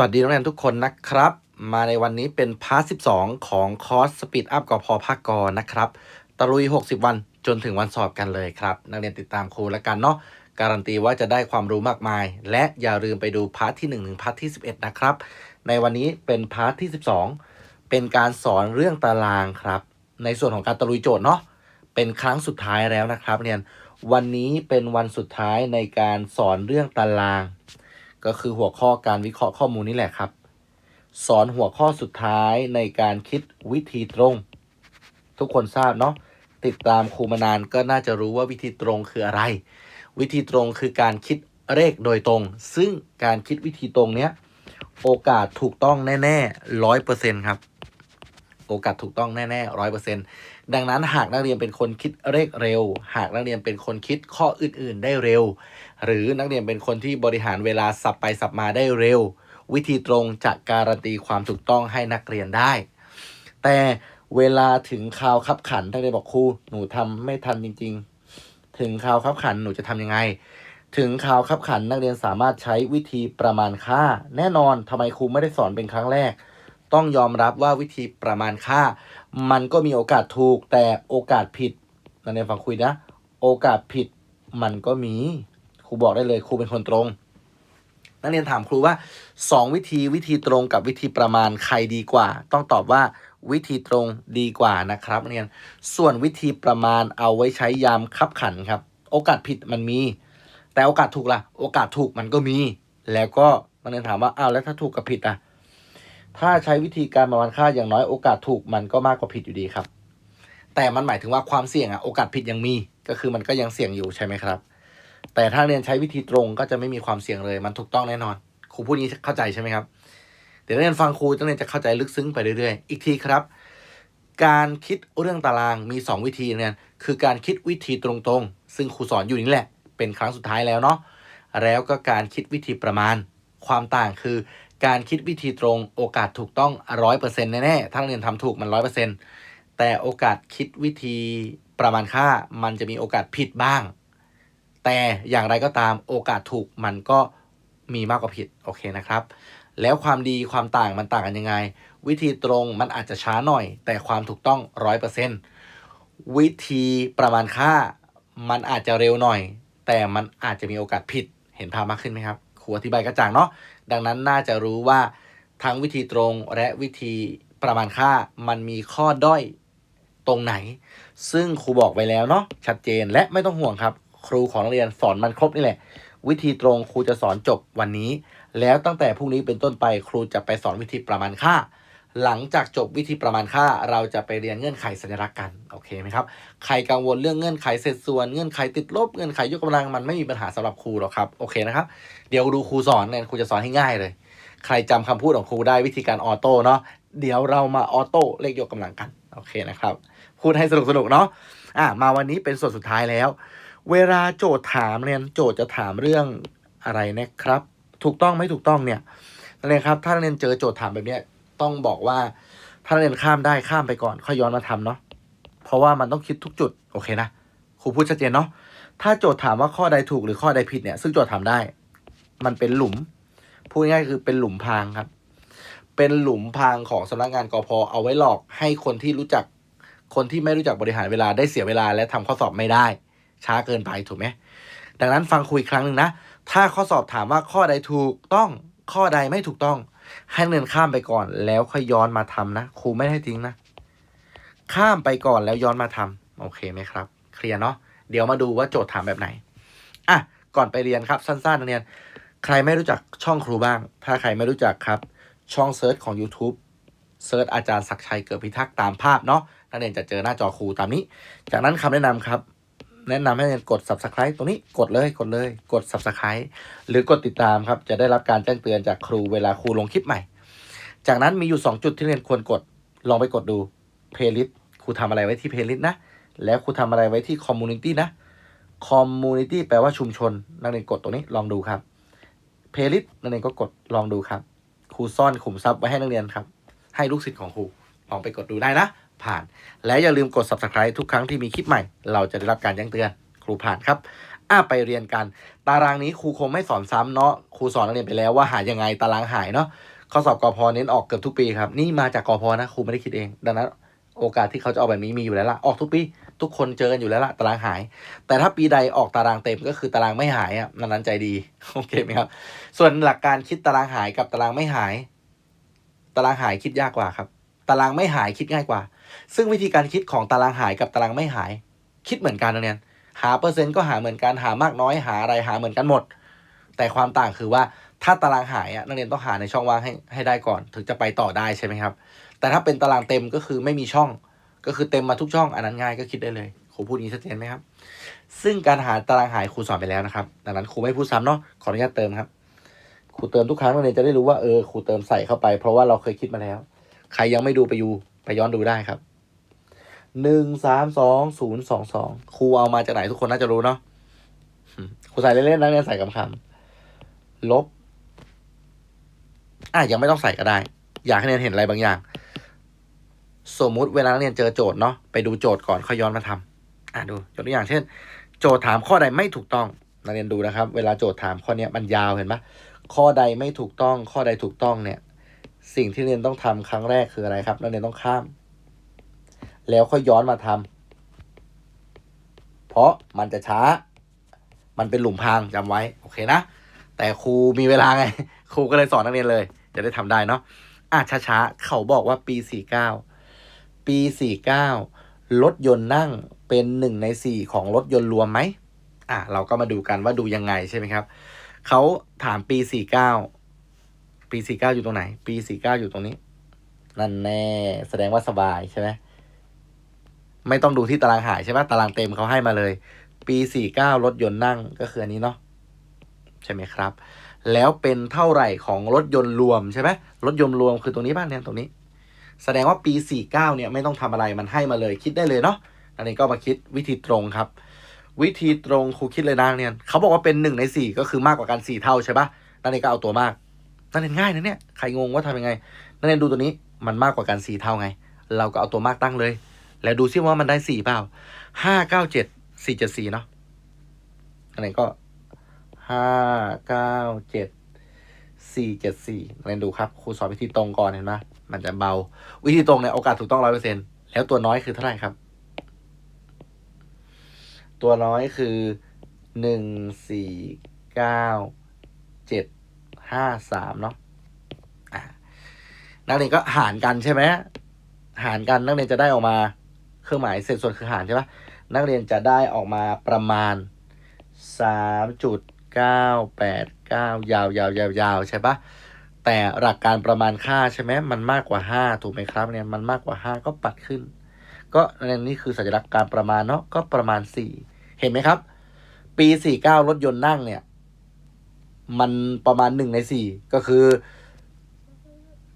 วัสดีนักเรียนทุกคนนะครับ มาในวันนี้เป็นพาร์ท12ของคอร์สสปีดอัพกพภาคกนะครับ ตะลุย 60 วันจนถึงวันสอบกันเลยครับ นักเรียนติดตามครูแล้วกันเนาะการันตีว่าจะได้ความรู้มากมาย และอย่าลืมไปดูพาร์ทที่1ถึงพาร์ทที่ 11 นะครับ ในวันนี้เป็นพาร์ทที่ 12 เป็นการสอนเรื่องตารางครับ ในส่วนของการตะลุยโจทย์เนาะเป็นครั้งสุดท้ายแล้วนะครับเรียนวันนี้เป็นวันสุดท้ายในการสอนเรื่องตาราง ก็คือหัวข้อการวิเคราะห์ข้อมูลนี่แหละครับ สอนหัวข้อสุดท้ายในการคิดวิธีตรง ทุกคนทราบเนาะติดตามครูมานานก็น่าจะรู้ว่าวิธีตรงคืออะไร วิธีตรงคือการคิดเลขโดยตรง ซึ่งการคิดวิธีตรงเนี้ยโอกาสถูกต้องแน่ๆร้อยเปอร์เซ็นต์ครับ โอกาสถูกต้องแน่ๆร้อยเปอร์เซ็นต์ ดังนั้นหากนักเรียนเป็นคนคิดเลขเร็ว หากนักเรียนเป็นคนคิดข้ออื่นๆได้เร็ว หรือนักเรียนเป็นคนที่บริหารเวลาสับไปสับมาได้เร็ว วิธีตรงจะการันตีความถูกต้องให้นักเรียนได้ แต่เวลาถึงคราวคับขันท่านได้บอกครูหนูทำไม่ทันจริง ๆ ถึงคราวคับขันหนูจะทำยังไง ถึงคราวคับขันนักเรียนสามารถใช้วิธีประมาณค่า แน่นอนทำไมครูไม่ได้สอนเป็นครั้งแรก ต้องยอมรับว่าวิธีประมาณค่า มันก็มีโอกาสถูกแต่โอกาสผิดนักเรียนฟังคุยนะ โอกาสผิดมันก็มีครูบอกได้เลยครูเป็นคนตรง นักเรียนถามครูว่า 2 วิธีวิธีตรงกับวิธีประมาณใครดีกว่า ต้องตอบว่าวิธีตรงดีกว่านะครับนักเรียนส่วนวิธีประมาณเอาไว้ใช้ยามคับขันครับ โอกาสผิดมันมี แต่โอกาสถูกล่ะ โอกาสถูกมันก็มี แล้วก็นักเรียนถามว่าอ้าวแล้วถ้าถูกกับผิดอะ ถ้าใช้วิธีการประมาณค่าอย่างน้อยโอกาสถูกมันก็มากกว่าผิดอยู่ดีครับ แต่มันหมายถึงว่าความเสี่ยงอะโอกาสผิดยังมี ก็คือมันก็ยังเสี่ยงอยู่ใช่ไหมครับ แต่ถ้าเรียนใช้วิธีตรงก็จะไม่มีความเสี่ยงเลย มันถูกต้องแน่นอน ครูพูดนี้เข้าใจใช่ไหมครับ เดี๋ยวนักเรียนฟังครูนักเรียนจะเข้าใจลึกซึ้งไปเรื่อยๆ อีกทีครับ การคิดเรื่องตารางมี 2 วิธีเนี่ยคือการคิดวิธีตรงๆ ซึ่งครูสอนอยู่นี่แหละ เป็นครั้งสุดท้ายแล้วเนาะแล้วก็การคิดวิธีประมาณ ความต่างคือ การคิดวิธีตรงโอกาสถูกต้องร้อยเปอร์เซ็นต์แน่ๆถ้านักเรียนทำถูกมันร้อยเปอร์เซ็นต์แต่โอกาสคิดวิธีประมาณค่ามันจะมีโอกาสผิดบ้าง แต่อย่างไรก็ตามโอกาสถูกมันก็มีมากกว่าผิดโอเคนะครับ แล้วความดีความต่างมันต่างกันยังไง วิธีตรงมันอาจจะช้าหน่อย แต่ความถูกต้องร้อยเปอร์เซ็นต์วิธีประมาณค่ามันอาจจะเร็วหน่อย แต่มันอาจจะมีโอกาสผิดเห็นภาพมากขึ้นไหมครับครูอธิบายกระจ่างเนาะ ดังนั้นน่าจะรู้ว่าทั้งวิธีตรงและวิธีประมาณค่ามันมีข้อด้อยตรงไหน ซึ่งครูบอกไว้แล้วเนาะชัดเจนและไม่ต้องห่วงครับ ครูของนักเรียนสอนมันครบนี่แหละ วิธีตรงครูจะสอนจบวันนี้ แล้วตั้งแต่พรุ่งนี้เป็นต้นไปครูจะไปสอนวิธีประมาณค่า หลังจากจบวิธีประมาณค่า เราจะไปเรียนเงื่อนไขสัญลักษณ์กันโอเคไหมครับใครกังวลเรื่องเงื่อนไขเศษส่วนเงื่อนไขติดลบเงื่อนไขยกกำลังมันไม่มีปัญหาสำหรับครูหรอกครับโอเคนะครับเดี๋ยวดูครูสอนเนี่ยครูจะสอนให้ง่ายเลย ใครจำคำพูดของครูได้วิธีการออโต้เนาะเดี๋ยวเรามาออโต้เลขยกกำลังกันโอเคนะครับพูดให้สนุกสนุกเนาะอะมาวันนี้เป็นส่วนสุดท้ายแล้ว เวลาโจทย์ถามเนี่ยโจทย์จะถามเรื่องอะไรนะครับ ถูกต้องไม่ถูกต้องเนี่ยนักเรียนครับถ้าเรียนเจอโจทย์ถามแบบเนี้ย ต้องบอกว่าถ้านักเรียนข้ามได้ข้ามไปก่อน ค่อยย้อนมาทำเนาะเพราะว่ามันต้องคิดทุกจุดโอเคนะครูพูดชัดเจนเนาะถ้าโจทย์ถามว่าข้อใดถูกหรือข้อใดผิดเนี่ย ซึ่งโจทย์ถามได้ มันเป็นหลุมพูดง่ายคือเป็นหลุมพรางครับ เป็นหลุมพรางของสำนักงานกอพเอาไว้หลอกให้คนที่รู้จักคนที่ไม่รู้จักบริหารเวลาได้เสียเวลาและทำข้อสอบไม่ได้ ช้าเกินไปถูกไหมดังนั้นฟังคุยครั้งหนึ่งนะ ถ้าข้อสอบถามว่าข้อใดถูกต้องข้อใดไม่ถูกต้อง ให้เรียนข้ามไปก่อน แล้วค่อยย้อนมาทำนะครูไม่ให้ทิ้งนะ ข้ามไปก่อนแล้วย้อนมาทำโอเคไหมครับ เคลียร์เนาะเดี๋ยวมาดูว่าโจทย์ถามแบบไหนอะก่อนไปเรียนครับ สั้นๆนักเรียน ใครไม่รู้จักช่องครูบ้าง ถ้าใครไม่รู้จักครับ ช่องเซิร์ชของ YouTube เซิร์ชอาจารย์ศักชัยเกิดพิทักษ์ตามภาพเนาะนักเรียนจะเจอหน้าจอครูตามนี้ จากนั้นคำแนะนำครับ แนะนำให้นักเรียนกด subscribe ตรงนี้กดเลยกดเลย กด subscribe หรือกดติดตามครับจะได้รับการแจ้งเตือนจากครูเวลาครูลงคลิปใหม่ จากนั้นมีอยู่ 2 จุดที่นักเรียนควรกดลองไปกดดู playlist ครูทำอะไรไว้ที่ playlist นะ แล้วครูทำอะไรไว้ที่ community นะ community แปลว่าชุมชน นักเรียนกดตรงนี้ลองดูครับ playlist นักเรียนก็กดลองดูครับครูซ่อนขุมทรัพย์ไว้ให้นักเรียนครับ ให้ลูกศิษย์ของครูลองไปกดดูได้นะ ผ่าน และอย่าลืมกด subscribe ทุกครั้งที่มีคลิปใหม่ เราจะได้รับการแจ้งเตือนครูผ่านครับอะไปเรียนกัน ตารางนี้ครูคงไม่สอนซ้ำเนาะครูสอนนักเรียนไปแล้วว่าหายังไงตารางหายเนาะข้อสอบกอพเน้นออกเกือบทุกปีครับ นี่มาจากกอพนะครูไม่ได้คิดเอง ดังนั้น โอกาสที่เขาจะออกแบบนี้มีอยู่แล้วล่ะออกทุกปี ทุกคนเจอกันอยู่แล้วล่ะตารางหาย แต่ถ้าปีใดออกตารางเต็มก็คือตารางไม่หายอะนั้นใจดีโอเคไหมครับ ส่วนหลักการคิดตารางหายกับตารางไม่หาย ตารางหายคิดยากกว่าครับ ตารางไม่หายคิดง่ายกว่า ซึ่งวิธีการคิดของตารางหายกับตารางไม่หาย คิดเหมือนกันนะเนี่ยหาเปอร์เซ็นต์ก็หาเหมือนกันหามากน้อยหาอะไรหาเหมือนกันหมด แต่ความต่างคือว่าถ้าตารางหายอะนักเรียนต้องหาในช่องว่างให้ให้ได้ก่อน ถึงจะไปต่อได้ใช่ไหมครับ แต่ถ้าเป็นตารางเต็มก็คือไม่มีช่อง ก็คือเต็มมาทุกช่องอันนั้นง่ายก็คิดได้เลยครูพูดง่างนี้ชัดเจนไหมครับ ซึ่งการหาตารางหายครูสอนไปแล้วนะครับดังนั้นครูไม่พูดซ้ำเนาะขออนุญาตเติมครับครูเติมทุกครั้งนักเรียนจะได้รู้ว่าเออครูเติมใส่เข้าไป เพราะว่าเราเคยคิดมาแล้ว ใครยังไม่ดูไปยู ไปย้อนดูได้ครับหนึ่งสามสองศูนย์สองสองครูเอามาจากไหนทุกคนน่าจะรู้เนาะครูใส่เล่นๆนักเรียใส่คำๆลบ อะยังไม่ต้องใส่ก็ได้ อยากให้นเรียนเห็นอะไรบางอย่าง สมมุติเวลาเรียนเจอโจทย์เนาะไปดูโจทย์ก่อนค่อยย้อนมาทำอะดูยกตัวอย่างเช่น โจทย์ถามข้อใดไม่ถูกต้องนักเรียนดูนะครับ เวลาโจทย์ถามข้อเนี้ยมันยาวเห็นปะข้อใดไม่ถูกต้อง ข้อใดถูกต้องเนี่ย สิ่งที่เรียนต้องทำครั้งแรกคืออะไรครับ นักเรียนต้องข้าม แล้วค่อยย้อนมาทำเพราะมันจะช้า มันเป็นหลุมพรางจำไว้ โอเคนะ แต่ครูมีเวลาไง ครูก็เลยสอนนักเรียนเลย จะได้ทำได้เนาะอะช้าๆ เขาบอกว่าปีสี่เก้าปีสี่เก้ารถยนต์นั่งเป็นหนึ่งในสี่ของรถยนต์รวมไหมอะเราก็มาดูกันว่าดูยังไงใช่ไหมครับ เขาถามปีสี่เก้า ปีสี่เก้าอยู่ตรงไหน ปีสี่เก้าอยู่ตรงนี้ นั่นแน่ แสดงว่าสบายใช่ไหมไม่ต้องดูที่ตารางหายใช่ไหมตารางเต็มเขาให้มาเลย ปีสี่เก้ารถยนต์นั่งก็คืออันนี้เนาะใช่ไหมครับ แล้วเป็นเท่าไหร่ของรถยนต์รวมใช่ไหมรถยนต์รวมคือตรงนี้บ้างเนี่ยตรงนี้ แสดงว่าปีสี่เก้าเนี่ยไม่ต้องทำอะไรมันให้มาเลยคิดได้เลยเนาะอันนี้ก็มาคิดวิธีตรงครับ วิธีตรงครูคิดเลยนะเนี่ยเขาบอกว่าเป็นหนึ่งในสี่ก็คือมากกว่ากันสี่เท่าใช่ปะนั่นเองก็เอาตัวมาก นั่นเองง่ายนะเนี่ย ใครงงว่าทำยังไง นั่นเองดูตัวนี้มันมากกว่ากันสี่เท่าไง เราก็เอาตัวมากตั้งเลย แล้วดูซิว่ามันได้สี่เปล่าห้าเก้าเจ็ดสี่เจ็ดสี่เนาะอันนี้ก็ห้าเก้าเจ็ดสี่เจ็ดสี่เรียนดูครับครูสอนวิธีตรงก่อนเห็นไหมมันจะเบา วิธีตรงเนี่ยโอกาสถูกต้องร้อยเปอร์เซ็นแล้วตัวน้อยคือเท่าไหร่ครับ ตัวน้อยคือหนึ่งสี่เก้าเจ็ด ห้าสามเนาะนักเรียนก็หารกันใช่ไหมหารกันนักเรียนจะได้ออกมาเครื่องหมายเศษส่วนคือหารใช่ปะนักเรียนจะได้ออกมาประมาณสามจุดเก้าแปดเก้ายาวยาวยาวยาวใช่ปะแต่หลักการประมาณค่าใช่ไหมมันมากกว่าห้าถูกไหมครับเนี่ยมันมากกว่าห้าก็ปัดขึ้น ก็นั่นนี่คือสัญลักษณ์การประมาณเนาะก็ประมาณสี่เห็นไหมครับ ปีสี่เก้ารถยนต์นั่งเนี่ย มันประมาณหนึ่งในสี่ก็คือ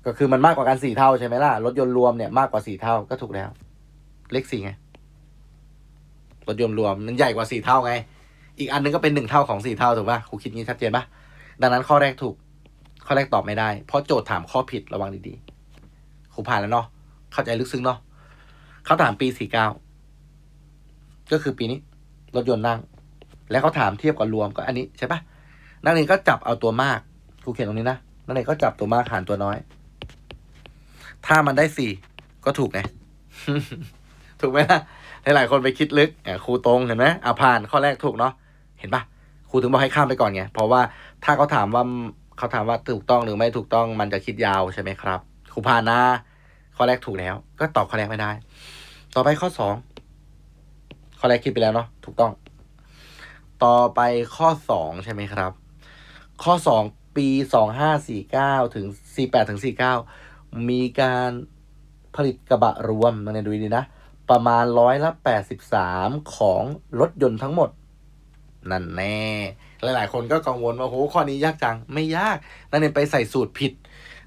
ก็คือมันมากกว่ากันสี่เท่าใช่ไหมล่ะ รถยนต์รวมเนี่ยมากกว่าสี่เท่าก็ถูกแล้ว เลขสี่ไง รถยนต์รวมมันใหญ่กว่าสี่เท่าไง อีกอันนึงก็เป็นหนึ่งเท่าของสี่เท่าถูกป่ะครูคิดงี้ชัดเจนป่ะดังนั้นข้อแรกถูก ข้อแรกตอบไม่ได้ เพราะโจทย์ถามข้อผิดระวังดีๆครูผ่านแล้วเนาะเข้าใจลึกซึ้งเนาะเขาถามปีสี่เก้าก็คือปีนี้ รถยนต์นั่ง แล้วเขาถามเทียบกับรวมก็อันนี้ใช่ปะ นักเรียนก็จับเอาตัวมากครูเขียนตรงนี้นะนักเรียนก็จับตัวมากหารตัวน้อย ถ้ามันได้สี่ก็ถูกไงถูกไหมล่ะหลายๆคนไปคิดลึกครูตรงเห็นไหมอะผ่านข้อแรกถูกเนาะเห็นปะครูถึงบอกให้ข้ามไปก่อนไงเพราะว่าถ้าเขาถามว่าเขาถามว่าถูกต้องหรือไม่ถูกต้องมันจะคิดยาวใช่ไหมครับครูผ่านนะข้อแรกถูกแล้ว ก็ตอบข้อแรกไม่ได้ ต่อไปข้อสองข้อแรกคิดไปแล้วเนาะถูกต้อง ต่อไปข้อสองใช่ไหมครับ ข้อสองปีสองห้าสี่เก้าถึงสี่แปดถึงสี่เก้ามีการผลิตกระบะรวมมาในดูดีนะ ประมาณร้อยละแปดสิบสามของรถยนต์ทั้งหมด นั่นแน่ หลายๆ คนก็กังวลว่าโหข้อนี้ยากจัง ไม่ยาก นักเรียนไปใส่สูตรผิด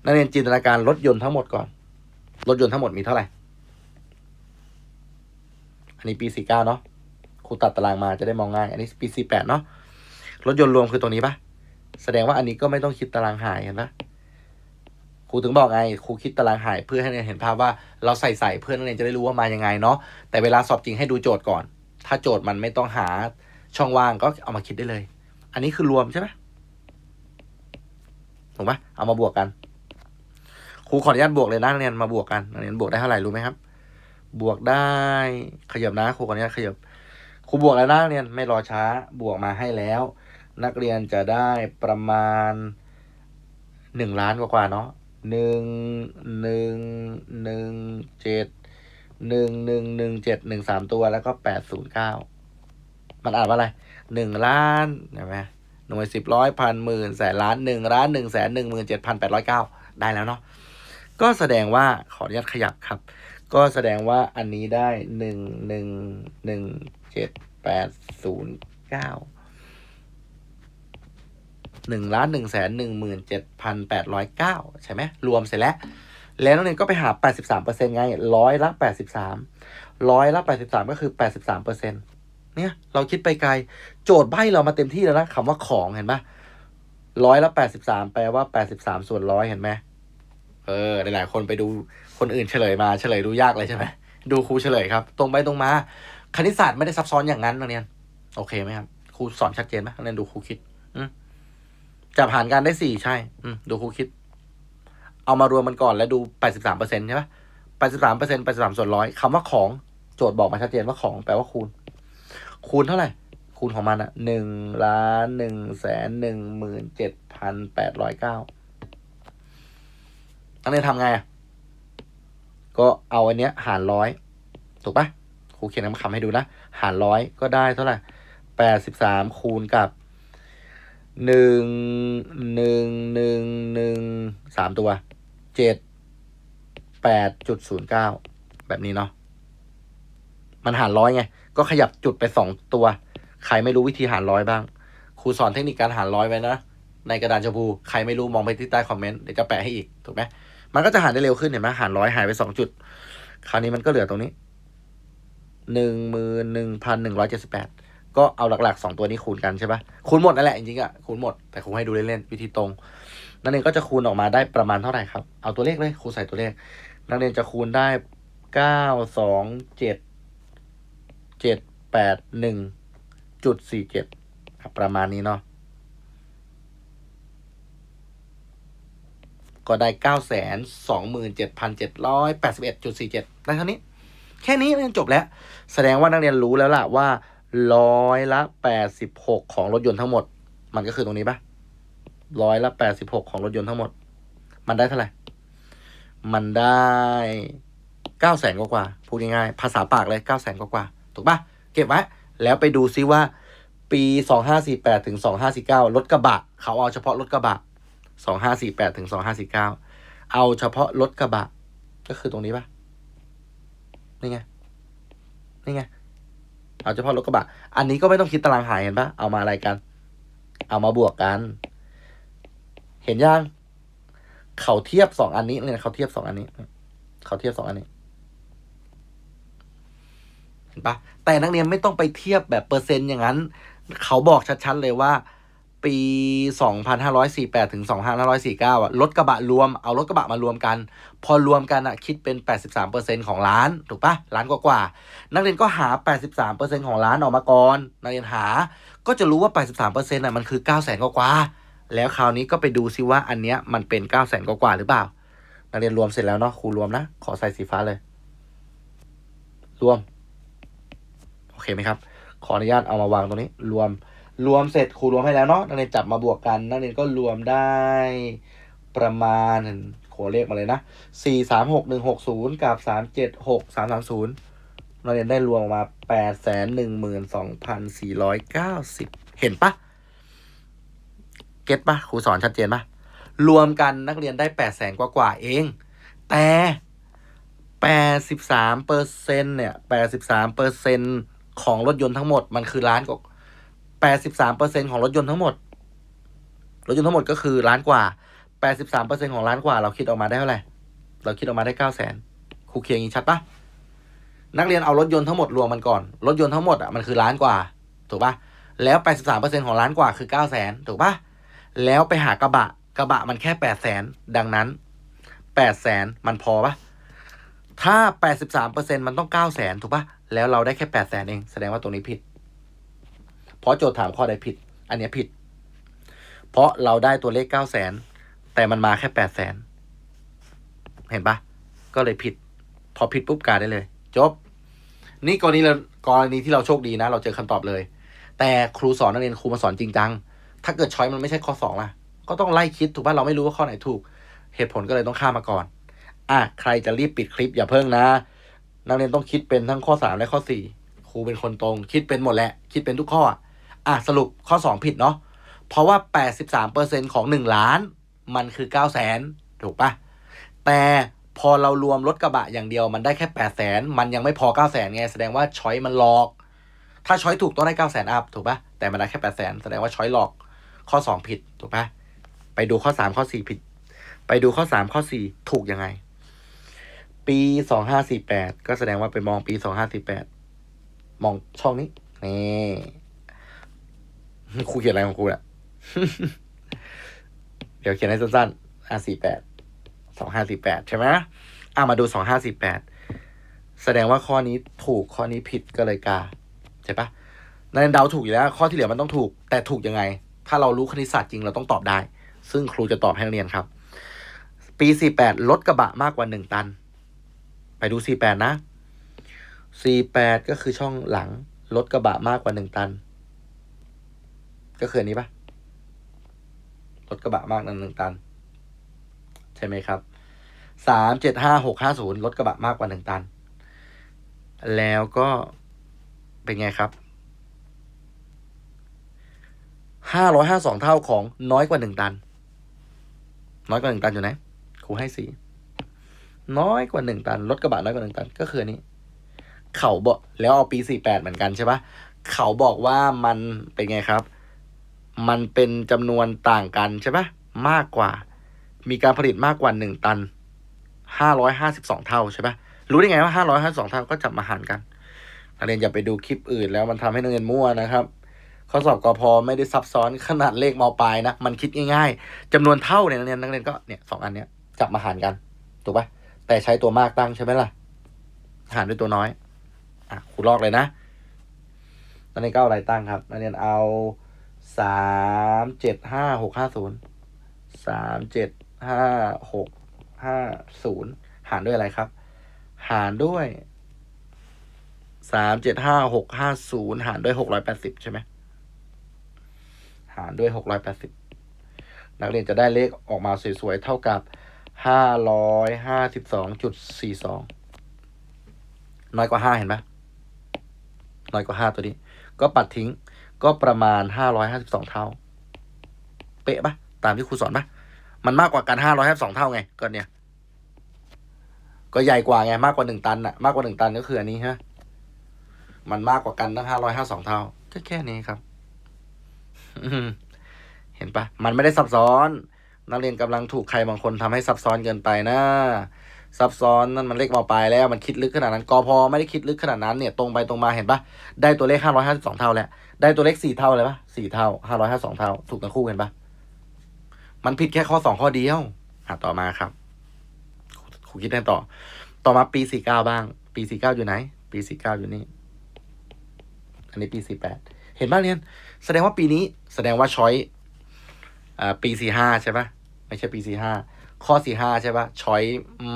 นักเรียนจินตนาการรถยนต์ทั้งหมดก่อน รถยนต์ทั้งหมดมีเท่าไหร่ อันนี้ปีสี่เก้าเนาะครูตัดตารางมาจะได้มองง่าย อันนี้ปีสี่แปดเนาะรถยนต์รวมคือตัวนี้ปะ แสดงว่าอันนี้ก็ไม่ต้องคิดตารางหายนะครูถึงบอกไงครูคิดตารางหายเพื่อให้นักเรียนเห็นภาพว่าเราใส่ใส่เพื่อนักเรียนจะได้รู้ว่ามายังไงเนาะแต่เวลาสอบจริงให้ดูโจทย์ก่อน ถ้าโจทย์มันไม่ต้องหาช่องว่างก็เอามาคิดได้เลย อันนี้คือรวมใช่ไหมถูกไหมเอามาบวกกันครูขออนุญาตบวกเลยนะนักเรียนมาบวกกันนักเรียนบวกได้เท่าไหร่รู้ไหมครับ บวกได้ขยับนะครูขออนุญาตขยับครูบวกแล้วนะนักเรียนไม่รอช้าบวกมาให้แล้ว นักเรียนจะได้ประมาณหนึ่งล้านกว่าๆเนาะหนึ่งหนึ่งหนึ่งเจ็ดหนึ่งหนึ่งหนึ่งเจ็ดหนึ่งสามตัวแล้วก็แปดศูนย์เก้ามันอ่านว่าอะไรหนึ่งล้านเห็นไหมหน่วยสิบร้อยพันหมื่นแสนล้านหนึ่งล้านหนึ่งแสนหนึ่งหมื่นเจ็ดพันแปดร้อยเก้าได้แล้วเนาะก็แสดงว่าขออนุญาตขยับครับ ก็แสดงว่าอันนี้ได้หนึ่งหนึ่งหนึ่งเจ็ดแปดศูนย์เก้า หนึ่งล้านหนึ่งแสนหนึ่งหมื่นเจ็ดพันแปดร้อยเก้าใช่ไหมรวมเสร็จแล้ว แล้วนักเรียนก็ไปหาแปดสิบสามเปอร์เซ็นต์ไงร้อยละแปดสิบสามร้อยละแปดสิบสามก็คือแปดสิบสามเปอร์เซ็นต์เนี่ย เราคิดไปไกล โจทย์ใบ้เรามาเต็มที่แล้วนะคำว่าของเห็นปะร้อยละแปดสิบสามแปลว่าแปดสิบสามส่วนร้อยเห็นไหมเออหลายๆคนไปดูคนอื่นเฉลยมาเฉลยดูยากเลยใช่ไหมดูครูเฉลยครับ ตรงไปตรงมา คณิตศาสตร์ไม่ได้ซับซ้อนอย่างนั้นนักเรียน โอเคไหมครับครูสอนชัดเจนไหมนักเรียนดูครูคิด จับหารกันได้สี่ใช่ อืมดูครูคิด เอามารวมมันก่อนแล้วดูแปดสิบสามเปอร์เซ็นต์ใช่ปะแปดสิบสามเปอร์เซ็นต์แปดสิบสามส่วนร้อยคำว่าของโจทย์บอกมาชัดเจนว่าของแปลว่าคูณ คูณเท่าไหร่ คูณของมันอะหนึ่งล้านหนึ่งแสนหนึ่งหมื่นเจ็ดพันแปดร้อยเก้านักเรียนทำไงอะก็เอาอันเนี้ย หารร้อยถูกปะครูเขียนคำให้ดูนะ หารร้อยก็ได้เท่าไหร่แปดสิบสามคูณกับ หนึ่งหนึ่งหนึ่งหนึ่งสามตัวเจ็ดแปดจุดศูนย์เก้าแบบนี้เนาะมันหารร้อยไง ก็ขยับจุดไปสองตัว ใครไม่รู้วิธีหารร้อยบ้าง ครูสอนเทคนิคการหารร้อยไว้นะ ในกระดานชมพู ใครไม่รู้มองไปที่ใต้คอมเมนต์เดี๋ยวจะแปะให้อีก ถูกไหมมันก็จะหารได้เร็วขึ้นเห็นไหมหารร้อยหายไปสองจุด คราวนี้มันก็เหลือตรงนี้หนึ่งมื่นหนึ่งพันหนึ่งร้อยเจ็ดสิบแปด ก็เอาหลักๆสองตัวนี้คูณกันใช่ปะคูณหมดนั่นแหละจริงๆอะคูณหมดแต่ครูให้ดูเล่นๆวิธีตรง นักเรียนก็จะคูณออกมาได้ประมาณเท่าไหร่ครับ เอาตัวเลขเลยครูใส่ตัวเลข นักเรียนจะคูณได้เก้าสองเจ็ดเจ็ดแปดหนึ่งจุดสี่เจ็ดประมาณนี้เนาะก็ได้เก้าแสนสองหมื่นเจ็ดพันเจ็ดร้อยแปดสิบเอ็ดจุดสี่เจ็ดได้เท่านี้ แค่นี้เรียนจบแล้ว แสดงว่านักเรียนรู้แล้วล่ะว่า ร้อยละแปดสิบหกของรถยนต์ทั้งหมด มันก็คือตรงนี้ปะร้อยละแปดสิบหกของรถยนต์ทั้งหมด มันได้เท่าไหร่ มันได้เก้าแสนกว่าพูดง่ายๆภาษาปากเลยเก้าแสนกว่าถูกปะเก็บไว้ แล้วไปดูซิว่า ปีสองห้าสี่แปดถึงสองห้าสี่เก้ารถกระบะ เขาเอาเฉพาะรถกระบะสองห้าสี่แปดถึงสองห้าสี่เก้าเอาเฉพาะรถกระบะ ก็คือตรงนี้ปะนี่ไงนี่ไง เอาเฉพาะรถกระบะ อันนี้ก็ไม่ต้องคิดตารางหารเห็นปะเอามาอะไรกัน เอามาบวกกัน เห็นยังเขาเทียบสองอันนี้เนี่ยเขาเทียบสองอันนี้ เขาเทียบสองอันนี้เห็นปะแต่นักเรียนไม่ต้องไปเทียบแบบเปอร์เซ็นต์อย่างนั้น เขาบอกชัดๆเลยว่า ปี 2548 ถึง 2549อะรถกระบะรวมเอารถกระบะมารวมกัน พอรวมกันอะคิดเป็น 83%ของล้าน ถูกปะล้านกว่าๆนักเรียนก็หา 83%ของล้านออกมาก่อนนักเรียนหาก็จะรู้ว่า 83%อะมันคือ 900,000กว่าแล้วคราวนี้ก็ไปดูซิว่าอันเนี้ยมันเป็น 900,000กว่าหรือเปล่า นักเรียนรวมเสร็จแล้วเนาะครูรวมนะ ขอใส่สีฟ้าเลย รวม โอเคไหมครับ ขออนุญาตเอามาวางตรงนี้รวม รวมเสร็จครูรวมให้แล้วเนาะนักเรียนจับมาบวกกันนักเรียนก็รวมได้ประมาณขอเลขมาเลยนะสี่สามหกหนึ่งหกศูนย์กับสามเจ็ดหกสามสามศูนย์นักเรียนได้รวมมาแปดแสนหนึ่งหมื่นสองพันสี่ร้อยเก้าสิบเห็นปะเก็ตปะครูสอนชัดเจนปะรวมกันนักเรียนได้แปดแสนกว่ากว่าเอง แต่แปดสิบสามเปอร์เซ็นเนี่ยแปดสิบสามเปอร์เซ็นของรถยนต์ทั้งหมดมันคือล้านกว่า แปดสิบสามเปอร์เซ็นของรถยนต์ทั้งหมด รถยนต์ทั้งหมดก็คือล้านกว่าแปดสิบสามเปอร์เซ็นของล้านกว่า เราคิดออกมาได้เท่าไหร่ เราคิดออกมาได้เก้าแสนครูเคียงย่างนี้ชัดปะนักเรียนเอารถยนต์ทั้งหมดรวมมันก่อน รถยนต์ทั้งหมดอะมันคือล้านกว่า ถูกปะแล้วแปดสิบสามเปอร์เซ็นของล้านกว่าคือเก้าแสนถูกปะแล้วไปหากระบะ กระบะมันแค่แปดแสนดังนั้นแปดแสนมันพอปะถ้า 83%มันต้อง 9 0 0 0 0 0 ถูกปะแล้วเราได้แค่ 8 0 0 0 0 0 เอง แสดงว่าตรงนี้ผิด เพราะโจทย์ถามข้อใดผิด อันนี้ผิด เพราะเราได้ตัวเลขเก้าแสนแต่มันมาแค่แปดแสนเห็นปะก็เลยผิด พอผิดปุ๊บกาได้เลย จบ นี่กรณีเรากรณีที่เราโชคดีนะ เราเจอคำตอบเลย แต่ครูสอนนักเรียนครูมาสอนจริงจัง ถ้าเกิดช้อยมันไม่ใช่ข้อสองล่ะ ก็ต้องไล่คิดถูกป่ะเราไม่รู้ว่าข้อไหนถูก เหตุผลก็เลยต้องข้ามมาก่อน อะใครจะรีบปิดคลิปอย่าเพิ่งนะ นักเรียนต้องคิดเป็นทั้งข้อสามและข้อสี่ครูเป็นคนตรง คิดเป็นหมดแหละ คิดเป็นทุกข้อ อะสรุปข้อสองผิดเนาะเพราะว่าแปดสิบสามเปอร์เซ็นของหนึ่งล้าน มันคือเก้าแสนถูกปะแต่พอเรารวมรถกระบะอย่างเดียวมันได้แค่แปดแสนมันยังไม่พอเก้าแสนไงแสดงว่าช้อยมันหลอก ถ้าช้อยถูกต้องได้เก้าแสนอัพถูกปะแต่มันได้แค่แปดแสนแสดงว่าช้อยหลอกข้อสองผิดถูกปะไปดูข้อสามข้อสี่ผิด ไปดูข้อสามข้อสี่ถูกยังไง ปีสองห้าสี่แปดก็แสดงว่าไปมองปีสองห้าสี่แปดมองช่องนี้นี่ ครูเขียนอะไรของครูอะเดี๋ยวเขียนให้สั้นๆห้าสี่แปด สองห้าสี่แปดใช่ไหมอะมาดูสองห้าสี่แปด แสดงว่าข้อนี้ถูกข้อนี้ผิดก็เลยกา ใช่ปะนักเรียนเดาถูกอยู่แล้ว ข้อที่เหลือมันต้องถูก แต่ถูกยังไง ถ้าเรารู้คณิตศาสตร์จริงเราต้องตอบได้ ซึ่งครูจะตอบให้นักเรียนครับ ปีสี่แปดรถกระบะมากกว่าหนึ่งตัน ไปดูสี่แปดนะสี่แปดก็คือช่องหลังรถกระบะมากกว่าหนึ่งตัน ก็คืออันนี้ปะรถกระบะมากกว่าหนึ่งตัน ใช่ไหมครับสามเจ็ดห้าหกห้าศูนย์รถกระบะมากกว่าหนึ่งตัน แล้วก็เป็นไงครับห้าร้อยห้าสองเท่าของน้อยกว่าหนึ่งตัน น้อยกว่าหนึ่งตันอยู่ไหนครูให้สี่น้อยกว่าหนึ่งตันรถกระบะน้อยกว่าหนึ่งตัน ก็คือนนี้ เขาบอกแล้วเอาปีสี่แปดเหมือนกันใช่ปะเขาบอกว่ามันเป็นไงครับ มันเป็นจำนวนต่างกันใช่ปะมมากกว่า มีการผลิตมากกว่าหนึ่งตันห้าร้อยห้าสิบสองเท่าใช่ปะรู้ได้ไงว่าห้าร้อยห้าสองเท่าก็จับมาหารกันนักเรียนอย่าไปดูคลิปอื่นแล้วมันทำให้นักเรียนมั่วนะครับข้อสอบกพไม่ได้ซับซ้อนขนาดเลขมปลายนะ มันคิดง่ายๆจำนวนเท่าเนี่ยนักเรียนนักเรียนก็เนี่ยสองอันเนี้ยจับมาหารกัน ถูกปะแต่ใช้ตัวมากตั้งใช่ไหมล่ะ หารด้วยตัวน้อย อะครูลอกเลยนะนักเรียนก็เอาอะไรตั้งครับนักเรียนเอา สามเจ็ดห้าหกห้าศูนย์สามเจ็ดห้าหกห้าศูนย์หารด้วยอะไรครับ หารด้วยสามเจ็ดห้าหกห้าศูนย์หารด้วยหกร้อยแปดสิบใช่ไหมหารด้วยหกร้อยแปดสิบนักเรียนจะได้เลขออกมาสวยๆ เท่ากับห้าร้อยห้าสิบสองจุดสี่สองน้อยกว่าห้าเห็นไหมน้อยกว่าห้าตัวนี้ ก็ปัดทิ้ง ก็ประมาณห้าร้อยห้าสิบสองเท่า เป๊ะปะตามที่ครูสอนปะมันมากกว่ากันห้าร้อยห้าสองเท่าไงก็เนี่ย ก็ใหญ่กว่าไงมากกว่าหนึ่งตันอะมากกว่าหนึ่งตันก็คืออันนี้ฮะมันมากกว่ากันตั้งห้าร้อยห้าสองเท่าก็แค่นี้ครับเห็นปะมันไม่ได้ซับซ้อน นักเรียนกำลังถูกใครบางคนทำให้ซับซ้อนเกินไปนะ ซับซ้อนนั่นมันเลขมปลายแล้วมันคิดลึกขนาดนั้นกพอไม่ได้คิดลึกขนาดนั้นเนี่ยตรงไปตรงมาเห็นปะได้ตัวเลขห้าร้อยห้าสิบสองเท่าแล้วได้ตัวเลขสี่เท่าเลยปะสี่เท่าห้าร้อยห้าสองเท่า ถูกทั้งคู่เห็นปะมันผิดแค่ข้อสองข้อเดียวอะต่อมาครับครูคิดได้ต่อ ต่อมาปีสี่เก้าบ้าง ปีสี่เก้าอยู่ไหน ปีสี่เก้าอยู่นี่ อันนี้ปีสี่แปดเห็นบ้างเรียนแสดงว่าปีนี้แสดงว่าช้อยอ่าปีสี่ห้าใช่ปะไม่ใช่ปีสี่ห้า ข้อสี่ห้าใช่ปะช้อย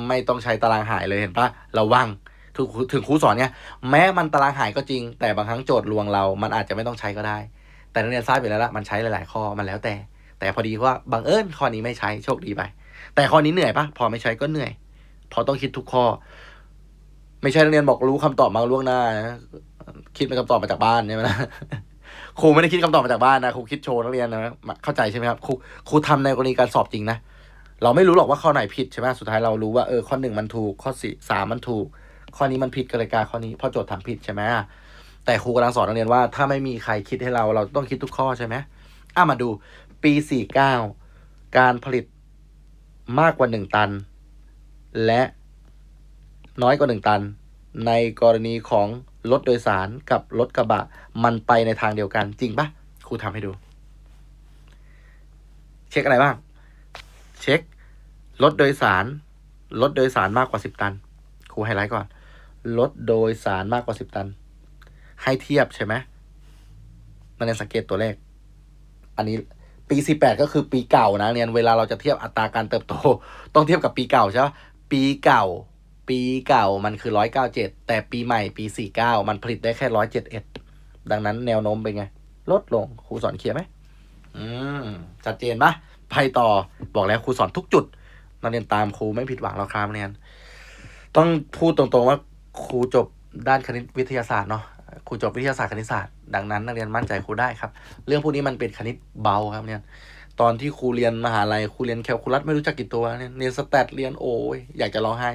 ไม่ต้องใช้ตารางหายเลยเห็นปะระวังถึงถึงครูสอนเนี่ยแม้มันตารางหายก็จริง แต่บางครั้งโจทย์ลวงเรา มันอาจจะไม่ต้องใช้ก็ได้ แต่นักเรียนทราบอยู่แล้วละมันใช้หลาย ๆ ข้อมันแล้วแต่ แต่พอดีว่าบังเอิญข้อนี้ไม่ใช้โชคดีไป แต่ข้อนี้เหนื่อยปะพอไม่ใช้ก็เหนื่อยเพราะต้องคิดทุกข้อ ไม่ใช่นักเรียนบอกรู้คำตอบมาล่วงหน้านะคิดเป็นคำตอบมาจากบ้านใช่ไหมนะครูไม่ได้คิดคำตอบมาจากบ้านนะครูคิดโชว์นักเรียนนะเข้าใจใช่ไหมครับครูครูทำในกรณีการสอบจริงนะ เราไม่รู้หรอกว่าข้อไหนผิดใช่ไหมสุดท้ายเรารู้ว่าเออข้อหนึ่งมันถูกข้อสี่สามมันถูก ข้อนี้มันผิดก็เลยกาข้อนี้พราะโจทย์ถามผิดใช่ไหมแต่ครูกำลังสอนนักเรียนว่า ถ้าไม่มีใครคิดให้เราเราต้องคิดทุกข้อใช่ไหมอะมาดูปีสี่เก้าการผลิตมากกว่าหนึ่งตัน และน้อยกว่าหนึ่งตัน ในกรณีของรถโดยสารกับรถกระบะ มันไปในทางเดียวกันจริงปะครูทำให้ดู เช็คอะไรบ้าง เช็ครถโดยสารรถโดยสารมากกว่าสิบตัน ครูไฮไลท์ก่อนรถโดยสารมากกว่าสิบตัน ให้เทียบใช่ไหมนักเรียนสังเกตตัวเลข อันนี้ปี48ก็คือปีเก่านะเรียเวลาเราจะเทียบอัตราการเติบโต ต้องเทียบกับปีเก่าใช่ไหมปีเก่า ปีเก่ามันคือ197แต่ปีใหม่ปี49มันผลิตได้แค่171ดังนั้นแนวโน้มเป็นไง ลดลงครูสอนเคลียร์ไหมอืมชัดเจนปะ ไปต่อบอกแล้วครูสอนทุกจุด นักเรียนตามครูไม่ผิดหวังหรอกครับนักเรียน ต้องพูดตรงๆว่าครูจบด้านคณิตวิทยาศาสตร์เนาะครูจบวิทยาศาสตร์คณิตศาสตร์ดังนั้นนักเรียนมั่นใจครูได้ครับ เรื่องพวกนี้มันเป็นคณิตเบาครับเนี่ยตอนที่ครูเรียนมหาลัยครูเรียนแคลคูลัสไม่รู้จักกี่ตัวเนี่ยเรียนสแตทเรียนโอ้ยอยากจะร้องไห้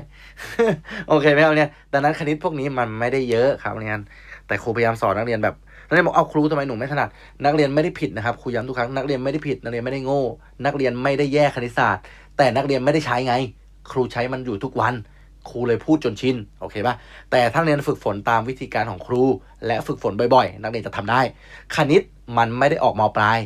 โอเคไหมครับเนี่ยดังนั้นคณิตพวกนี้มันไม่ได้เยอะครับเนี่ย แต่ครูพยายามสอนนักเรียนแบบนักเรียนบอกเอาครูทำไมหนูไม่ถนัดนักเรียนไม่ได้ผิดนะครับครูย้ำทุกครั้งนักเรียนไม่ได้ผิดนักเรียนไม่ได้โง่ นักเรียนไม่ได้แย่คณิตศาสตร์ แต่นักเรียนไม่ได้ใช้ไง ครูใช้มันอยู่ทุกวันครูเลยพูดจนชินโอเคปะแต่ถ้าเรียนฝึกฝนตามวิธีการของครู และฝึกฝนบ่อยๆ นักเรียนจะทำได้ คณิตมันไม่ได้ออกมปลาย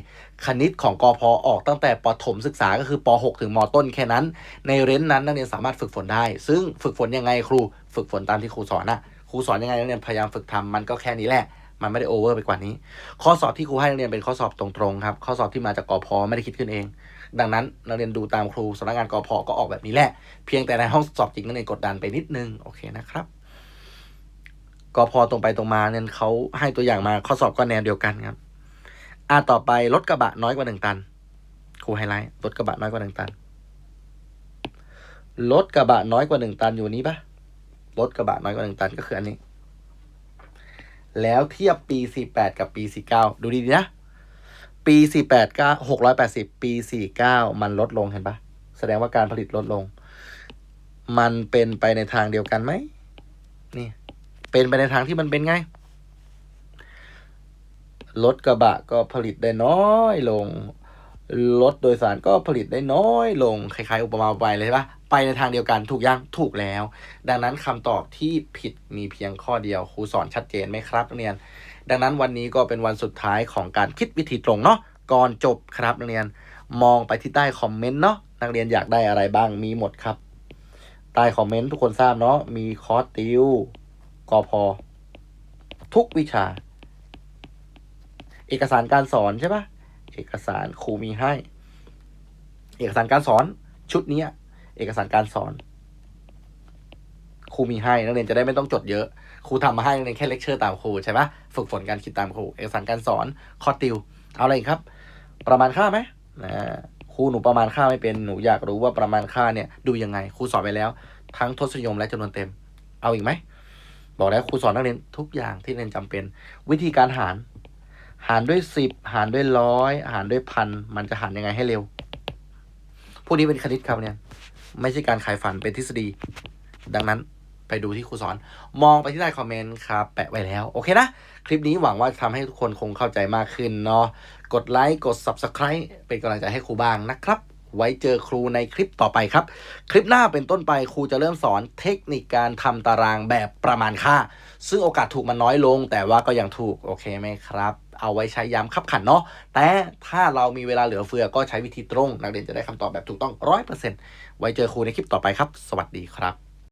คณิตของกอพอออกตั้งแต่ปฐมศึกษาก็คือป .6 ถึงมต้นแค่นั้น ในเรนนั้นนักเรียนสามารถฝึกฝนได้ ซึ่งฝึกฝนยังไงครู ฝึกฝนตามที่ครูสอนนะ ครูสอนยังไงนักเรียนพยายามฝึกทำมันก็แค่นี้แหละ มันไม่ได้โอเวอร์ไปกว่านี้ ข้อสอบที่ครูให้นักเรียนเป็นข้อสอบตรงๆครับ ข้อสอบที่มาจากกอพอไม่ได้คิดขึ้นเอง ดังนั้นนักเรียนดูตามครูสำนักงานกอพอก็ออกแบบนี้แหละ เพียงแต่ในห้องสอบจริงนักเรียนกดดันไปนิดนึง โอเคนะครับกอพอตรงไปตรงมาเนี่ยเขาให้ตัวอย่างมาข้อสอบก็แนวเดียวกันครับอ่าต่อไปรถกระบะน้อยกว่าหนึ่งตัน ครูไฮไลท์รถกระบะน้อยกว่าหนึ่งตัน รถกระบะน้อยกว่าหนึ่งตันอยู่นี้ปะ รถกระบะน้อยกว่าหนึ่งตันก็คืออันนี้ แล้วเทียบปีสี่แปดกับปีสี่เก้าดูดีๆนะ ปีสี่แปดก็หกร้อยแปดสิบปีสี่เก้ามันลดลงเห็นปะแสดงว่าการผลิตลดลง มันเป็นไปในทางเดียวกันไหมนี่ เป็นไปในทางที่มันเป็นไงรถกระบะก็ผลิตได้น้อยลงรถโดยสารก็ผลิตได้น้อยลงคล้ายๆอุปมาอุปไมยเลยใช่ปะ ไปในทางเดียวกันถูกยังถูกแล้ว ดังนั้นคำตอบที่ผิดมีเพียงข้อเดียวครูสอนชัดเจนไหมครับนักเรียน ดังนั้นวันนี้ก็เป็นวันสุดท้ายของการคิดวิธีตรงเนาะก่อนจบครับนักเรียนมองไปที่ใต้คอมเมนต์เนาะนักเรียนอยากได้อะไรบ้างมีหมดครับ ใต้คอมเมนต์ทุกคนทราบเนาะมีคอร์สติวกอพอทุกวิชา เอกสารการสอนใช่ปะเอกสารครูมีให้ เอกสารการสอนชุดนี้ เอกสารการสอนครูมีให้นักเรียนจะได้ไม่ต้องจดเยอะครูทำมาให้นักเรียนแค่เลคเชอร์ตามครูใช่ปะฝึกฝนการคิดตามครูเอกสารการสอนคอร์สติว เอาอะไรอีกครับ ประมาณค่าไหมนะครูหนูประมาณค่าไม่เป็นหนูอยากรู้ว่าประมาณค่าเนี่ยดูยังไงครูสอนไปแล้ว ทั้งทศนิยมและจำนวนเต็ม เอาอีกไหมบอกแล้วครูสอนนักเรียนทุกอย่างที่เรียนจำเป็น วิธีการหาร หารด้วยสิบหารด้วยร้อยหารด้วยพันมันจะหารยังไงให้เร็วพวกนี้เป็นคณิตครับเนี่ย ไม่ใช่การขายฝันเป็นทฤษฎี ดังนั้นไปดูที่ครูสอน มองไปที่ใต้คอมเมนต์ครับ แปะไว้แล้ว โอเคนะ คลิปนี้หวังว่าจะทำให้ทุกคนคงเข้าใจมากขึ้นเนาะกดไลค์กด Subscribe เป็นกำลังใจให้ครูบ้างนะครับ ไว้เจอครูในคลิปต่อไปครับ คลิปหน้าเป็นต้นไปครูจะเริ่มสอนเทคนิคการทำตารางแบบประมาณค่า ซึ่งโอกาสถูกมันน้อยลง แต่ว่าก็ยังถูกโอเคไหมครับ เอาไว้ใช้ย้ำขับขันเนาะแต่ถ้าเรามีเวลาเหลือเฟือก็ใช้วิธีตรง นักเรียนจะได้คำตอบแบบถูกต้องร้อยเปอร์เซ็นต์ไว้เจอครูในคลิปต่อไปครับ สวัสดีครับ